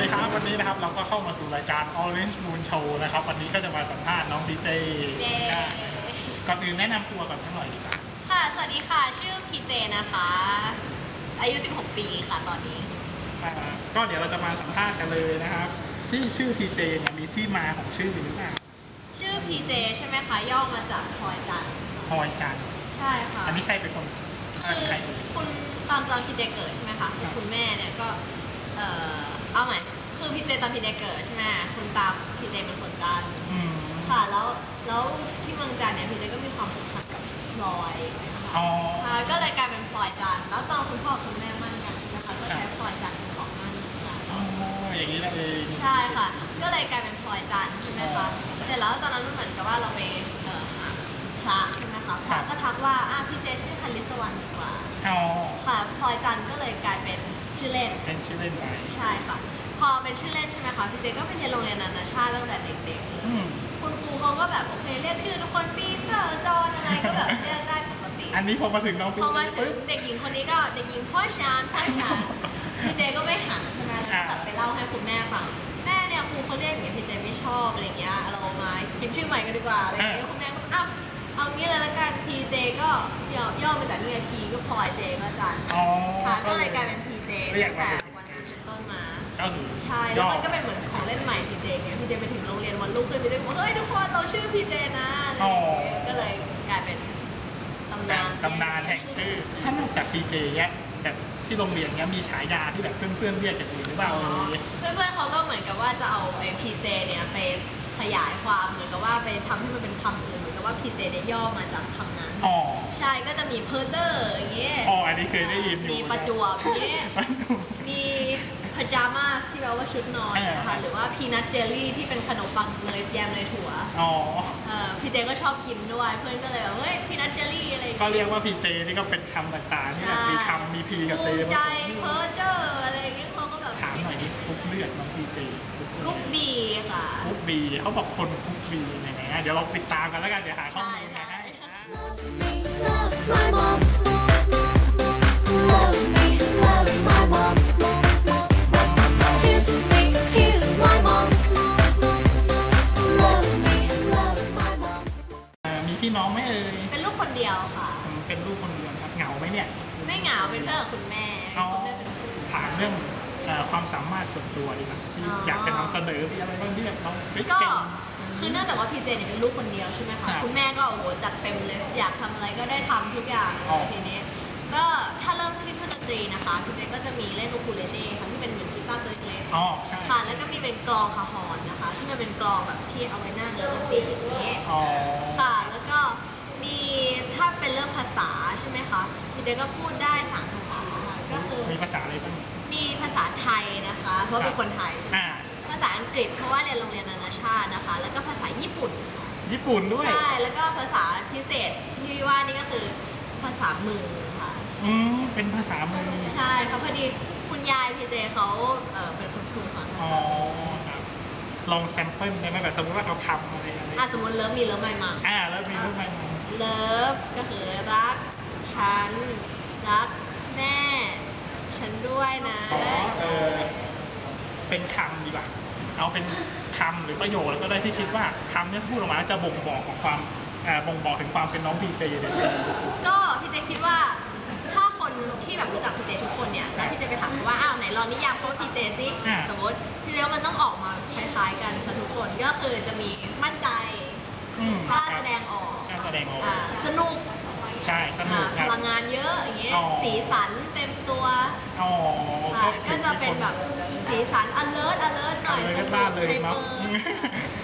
มาสู่รายการ Orange Moon Show นะครับวันนี้ก็จะมาสัมภาษณ์น้องพีเต้เย้ก่อนอื่นแนะนำตัวก่อนสักหน่อยดีกว่าค่ะ สวัสดีค่ะชื่อพีเจนะคะ อายุ 16 ปีค่ะตอนนี้ อ่าก็เดี๋ยวเราจะมาสัมภาษณ์กันเลยนะครับ ที่ชื่อพีเจเนี่ยมีที่มาของชื่อหรือเปล่าชื่อพีเจใช่ไหมคะย่อมาจากพลอยจันทร์พลอยจันทร์ใช่ค่ะอันนี้ใครเป็นคนอ่าคือใครเป็นคุณตอนตอนพีเจเกิดใช่ไหมคะคือคุณแม่เนี่ยก็ เอ่อเอาใหม่คือพีเจตอนพีเจเกิดใช่ไหมคุณตาพีเจเป็นคนจันทร์อืมค่ะ แล้วแล้วที่เมืองจันทร์เนี่ยพีเจก็มีความผูกพันกับพลอยนะคะอ๋อ ค่ะก็เลยกลายเป็นพลอยจันทร์แล้วตอนคุณพ่อคุณแม่มั่นกันนะคะก็ใช้พลอยจันทร์เป็นของมั่นเหมือนกัน อ๋ออย่างนี้นั่นเองใช่ค่ะ ก็เลยกลายเป็นพลอยจันทร์ใช่ไหมคะ เสร็จแล้วตอนนั้นมันเหมือนกับว่าเราไปเอ่อหาพระใช่ไหมคะพระก็ทักว่าอะพี่เจชื่อคันลิสวรรณดีกว่า อ๋อ ค่ะพลอยจันทร์ก็เลยกลายเป็น ชื่อเล่น เป็นชื่อเล่นไปใช่ค่ะ พอเป็นชื่อเล่นใช่ไหมคะพี่เจก็ไปเรียนโรงเรียนนานาชาติตั้งแต่เด็กอืมๆคุณครูเขาก็แบบโอเคเรียกชื่อทุกคนปีเตอร์จอห์นอะไรก็แบบเรียกได้ปกติ อันนี้พอมาถึงน้องพีพอเจมาถึปึ๊งบเด็กหญิงคนนี้ก็เด็กหญิงพ่อชานพ่อชานพี่เจก็ไม่หันใช่ไหมแล้วก็แบบไปเล่าให้คุณแม่ฟังแม่เนี่ยครูเขาเรียกอย่างเงี้ยพี่เจไม่ชอบอะไรอย่างเงี้ยเรามาคิดชื่อใหม่กันดีกว่าอะไรอย่างเงี้ยคุณแม่ก็อ้าวเอางี้เลยละกันพีเจก็ย่อย่อมาจากนี่ไงพีก็พลอยเจก็จันอ๋อค่ะก็เลยกลายเป็นพีเจเรีย ตั้กงว่าแต่วันนั้นเป็นต้นมา ก็คือใช่ แล้วมันก็เป็นเหมือนของเล่นใหม่พีเจไงพีเจไปถึงโรงเรียนวันรุ่งขึ้นพีเจบอกเฮ้ยทุกคนเราชื่อพีเจนะอะไรอย่างเงี้ยก็เลยกลายเป็นตำนานตำนานแห่งชื่อ ถ้านอกจากพีเจเนี่ยแบบที่โรงเรียนเนี้ยมีฉายาที่แบบเพื่อนๆเรียกกันอยู่หรือเปล่าอ๋อเพื่อนๆเขาก็เหมือนกับว่าจะเอาไอ้พีเจเนี่ยไป ขยายความเหมือนกับว่าไปทำให้มันเป็นคำอื่นเหมือนกับว่าพีเจเนี่ยย่อมาจากคำนั้น อ๋อ ใช่ก็จะมีเพอร์เจอร์อย่างเงี้ยอ๋ออันนี้เคยได้ยินอยู่ มีประจวบอย่างเงี้ยมีพาจามาสที่แปลว่าชุดนอนนะคะหรือว่าพีนัทเจลลี่ที่เป็นขนมปังเนยแยมเนยถั่วอ๋อ เออพี่เจก็ชอบกินด้วย เพื่อนก็เลยแบบเฮ้ยพีนัทเจลลี่อะไรอย่างก็เงี้ยเรียกว่าพีเจนี่ก็เป็นคำต่างๆที่แบบมีคำมีพีกับเจภูผมิสใจมเพอร์เจอร์อะไรอย่างเงี้ย น่อยนี่คุกเลือดน้องพีเจกุ๊บบีค่ะ คุกบีเขาบอกคนคุกบียังไงนะเดี๋ยวเราติดตามกันแล้วกันเดี๋ยวหาข้อใช่มูลมาใช่ให้ Love my mom. Love me, love my mom. Kiss me, kiss my mom. Love me, love my mom. อ่ามีพี่น้องไหมเอ่ยเป็นลูกคนเดียวค่ะอืมเป็นลูกคนเดียวครับเหงาไหมเนี่ย ไม่เหงาเป็นเพื่อนกับคุณ ความสามารถส่วนตัวดีกว่าที่อ๋อออยากจะนำเสนอมีอะไรบ้างที่แบบน้องเฮ้ยก็เก่ง คือเนื่องจากว่าพีเจเนี่ยเป็นลูกคนเดียวใช่ไหมครัคะบคุณแม่ก็โอ้โหจัดเต็มเลย อยากทำอะไรก็ได้ทำทุกอย่างเลอ๋อยทีนี้ ก็ถ้าเริ่มที่เครื่องดนตรีนะคะพีเจก็จะมีเล่นอูคูเลเล่ค่ะที่เป็นเหมือนกีตาร์ตัวเล็กๆ อ๋อใช่ ค่ะแล้วก็มีเป็นกลองคาฮอนนะคะที่มันเป็นกลองแบบที่เอาไว้หน้าเนื้อดนตรีอย่างนี้อ๋อ ค่ะแล้วก็มีถ้าเป็นเรื่องภาษาใช่ไหมคะพีเจก็พูดได้สามภาษาค่ะก็คือมีภาษาอะไรบ้าง มีภาษาไทยนะคะ เพราะเป็นคนไทย อ่าภาษาอังกฤษเพราะว่าเรียนโรงเรียนนานาชาตินะคะ แล้วก็ภาษาญี่ปุ่น ญี่ปุ่นด้วย ใช่ แล้วก็ภาษาพิเศษที่ว่านี่ก็คือภาษามือค่ะ อืมเป็นภาษามือใช่ค่ะพอดีคุณยายพีเจเขาเอ่อเป็นคุณครูสอนภาอ๋อษาครับลองแซมเปิลได้ไหมแบบสมมติว่าเอาคำอะไรอะไรอะสมมติเลิฟมีเลิฟใหม่มา อ่าแล้วมีรูปไหม เลิฟก็คือรัก ฉัน รักแม่ ฉันด้วยนะอ๋อเออเป็นคำดีกว่าเอาเป็นคำหรือประโยคแล้วก็ได้ที่คิดว่าคำเนี้พูดออกมาจะบ่งบอกของความอ่าบ่งบอกถึงความเป็นน้องพีเจเลยก็พี่เจคิดว่า ถ้าคนที่แบบรู้จักพี่เจทุกคนเนี่ยแล้วพี่เจไปถามเขาว่าอ้าวไหนลองนิยามเขาว่าพี่เจสิอ่าสมมติพี่เจว่ามันต้องออกมาคล้ายๆกันซะทุกคนก็คือจะมีมั่นใจอืมกล้าแสดงออกกล้าแสดงออก อ่าสนุก ใช่สนุอ่ากคพรับ ลังงานเยอะอย่างเงี้ยอ๋อ สีสันเต็มตัวอ๋อค่ะก็จะเป็นแบบสีสัน alert alert หน่อยเลยสก็นุบ้ากเลยไฮเปเนาะอร์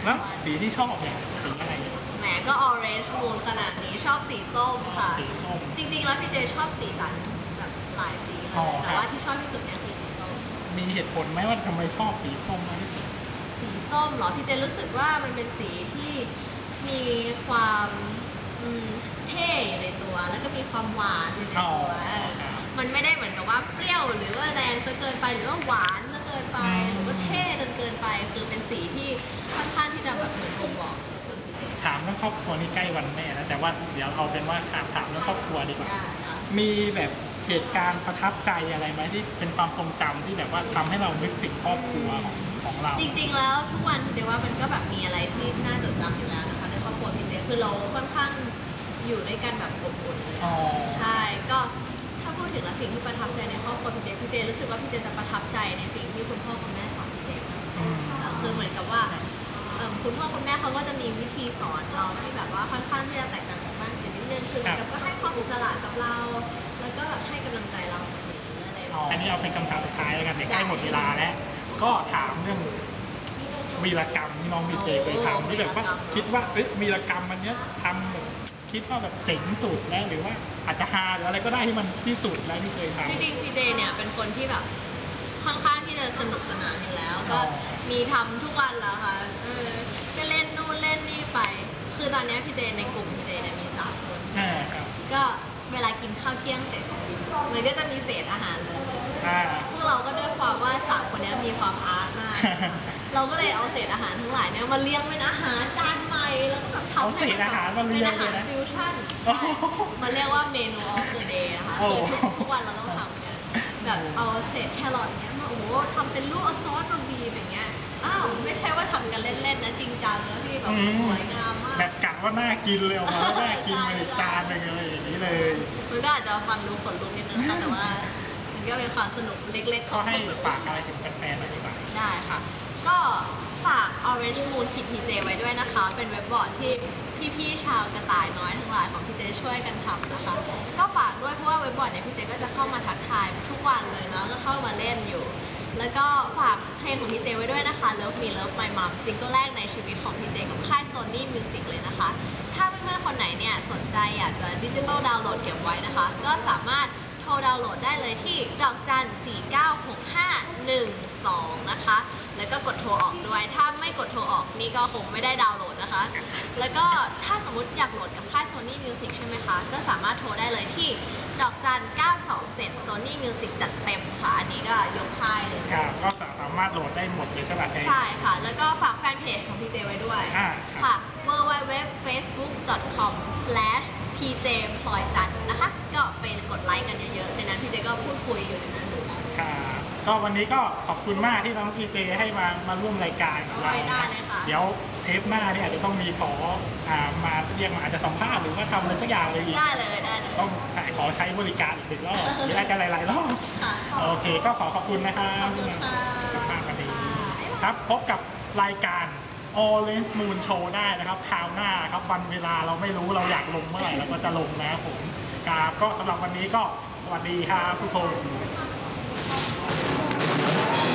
แล้วสีที่ชอบเนี่ยสีอะไรแหมก็ orange moon ขนาดนี้ชอบสีส้มค่ะ สีส้ม จริงๆแล้วพี่เจชอบสีสันแบบหลายสีเลอ๋อยครับ แต่ว่าที่ชอบที่สุดเนี่ยคือสีส้ม มีเหตุผลไหมว่าทำไมชอบสีส้มมากที่สุด สีส้มเหรอพี่เจรู้สึกว่ามันเป็นสีที่มีความอืมเท่อยู่ในตัว แล้วก็มีความหวานอยู่ในอ๋อตัวเออครับมันไม่ได้เหมือนกับว่าเปรี้ยวหรือว่าแรงซะเกินไปหรือว่าหวานซะเกินไปอืมหรือว่าเท่จนเกินไปคือเป็นสีที่ค่อนข้างที่จะแบบเหมือนบ่งบอกคนพี่เจถามเรื่องครอบครัวนี่ใกล้วันแม่แล้วแต่ว่าเดี๋ยวเอาเป็นว่าถามถามเรื่องครอบครัวดีกว่าได้ค่ะมีแบบเหตุการณ์ประทับใจอะไรไหมที่เป็นความทรงจำที่แบบว่าทำให้เรานึกถึงครอบครัวของของเรา จริง ๆ แล้วทุกวันพี่เจว่ามันก็แบบมีอะไรที่น่าจดจำอยู่แล้วนะคะในครอบครัวพี่เจคือเราค่อนข้าง อยู่ด้วยกันแบบอบอุ่นเลยอ๋อ ใช่ก็ถ้าพูดถึงแล้วสิ่งที่ประทับใจในครอบครัวพี่เจพี่เจรู้สึกว่าพี่เจจะประทับใจในสิ่งที่คุณพ่อคุณแม่สอนพี่เจมากอืมคือเหมือนกับว่าเอิ่มคุณพ่อคุณแม่เขาก็จะมีวิธีสอนเราที่แบบว่าค่อนข้างที่จะแตกต่างจากบ้านอื่นนิดนึงคือเหมือนกับก็ให้ความอิสระกับเรา แล้วก็แบบให้กำลังใจเราเสมออะไรแบบอันนี้เอาเป็นคำถามสุดท้ายแล้วกันเดี๋ยวใกล้หมดเวลาแล้ว ก็ถามเรื่องวีรกรรมที่น้องบีเจเคยทำที่แบบว่าคิดว่าเอ้ยวีรกรรมมันเนี้ยทำแบบ คิดว่าแบบเจ๋งสุดแล้วหรือว่าอาจจะฮาหรืออะไรก็ได้ที่มันที่สุดแล้วที่เคยทำจริงๆพี่เจเนี่ยเป็นคนที่แบบค่อนข้างที่จะสนุกสนานอยู่แล้ว ก็อ๋อมีทำทุกวันแล้วค่ะเออก็เล่นนู่นเล่นนี่ไป คือตอนเนี้ยพี่เจในกลุ่มพี่เจเนี่ยมีสามคนอ่าครับก็เวลากินข้าวเที่ยงเสร็จมันก็จะมีเศษอาหารเลยอ่าพวกเราก็ด้วยความว่าสามคนเนี้ยมีความอาร์ตมากนะคะเราก็เลยเอาเศษอาหารทั้งหลายเนี่ยมาเลี้ยงเป็นอาหารจานใหม่ แล้วก็แบบทำเอาเศษอาหารมาเลี้ยงเป็นอาเลหายรนะฟิวชั่นโอ้ใช่โหมันเรียกว่าเมนู of the day นะคะโอ้คือทุกทุกวันเราต้องทำกันแบบเอาเศษแครอทเนี้ยมาโอ้โหทำเป็นลูกเอาซอสมาบีบอย่างเงี้ยอ้าวไม่ใช่ว่าทำกันเล่นๆนะจริงจังแล้วพี่แบบสวยงามมากแบบกะว่าน่ากินเลยออกมาแล้วน่ากินไปจานหนึ่งอะไรอย่างนี้เลยมันก็อาจจะฟังดูขนลุกนิดนึงนะคะแต่ว่ามันก็เป็นความสนุกเล็กๆขก็องให้ฝากอะไรถึงแฟนๆหน่อยดีกว่าได้ค่ะ ก็ ฝาก Orange Moon Kit PJ ไว้ด้วยนะคะ เป็นเว็บบอร์ดที่พี่ๆชาวกระต่ายน้อยทั้งหลายของพี่เจช่วยกันทำนะคะ ก็ฝากด้วยเพราะว่าเว็บบอร์ดเนี่ยพี่เจก็จะเข้ามาทักทายทุกวันเลยเนาะก็เข้ามาเล่นอยู่ แล้วก็ฝากเพลงของพี่เจไว้ด้วยนะคะ Love Me Love My Mom ซิงเกิลแรกในชีวิตของพี่เจกับค่าย Sony Music เลยนะคะ ถ้าเพื่อนๆคนไหนเนี่ยสนใจอยากจะดิจิตอลดาวน์โหลดเก็บไว้นะคะ ก็สามารถโทรดาวน์โหลดได้เลยที่ดอกจัน 496512 นะคะ แล้วก็กดโทรออกด้วย ถ้าไม่กดโทรออกนี่ก็คงไม่ได้ดาวน์โหลดนะคะ แล้วก็ถ้าสมมติอยากโหลดกับค่าย Sony Music ใช่ไหมคะ ก็สามารถโทรได้เลยที่ดอกจัน 927 Sony Music จัดเต็มค่ะ อันนี้ก็ยกค่ายเลยครับก็สามารถโหลดได้หมดเลยใช่ไหมเพลงใช่ค่ะ แล้วก็ฝากแฟนเพจของพีเจไว้ด้วยอ่าค่ะ www.facebook.com/pj พลอยจันทร์นะคะ ก็ไปกดไลค์กันเยอะๆในนั้นพีเจก็พูดคุยอยู่ในนั้นด้วยครับ ก็วันนี้ก็ขอบคุณมากที่น้องพีเจให้มามาร่วมรายการของเราโอ้ยได้เลยค่ะ เดี๋ยวเทปหน้าเนี่ยอาจจะต้องมีขออ่ามาเรียกมาอาจจะสัมภาษณ์หรือว่าทำอะไรสักอย่างเลยอีกได้เลยได้เลยต้องขอใช้บริการอีกหนึ่งรอบหรืออาจจะหลายๆรอบค่ะโอเค ก็ขอขอบคุณนะครับขอบคุณค่ะที่มาวันนี้ ครับพบกับรายการ Orange Moon Show ได้นะครับคราวหน้าครับวันเวลาเราไม่รู้เราอยากลงเมื่อไหร่เราก็จะลงนะครับผมครับก็สำหรับวันนี้ก็สวัสดีครับทุกคน Love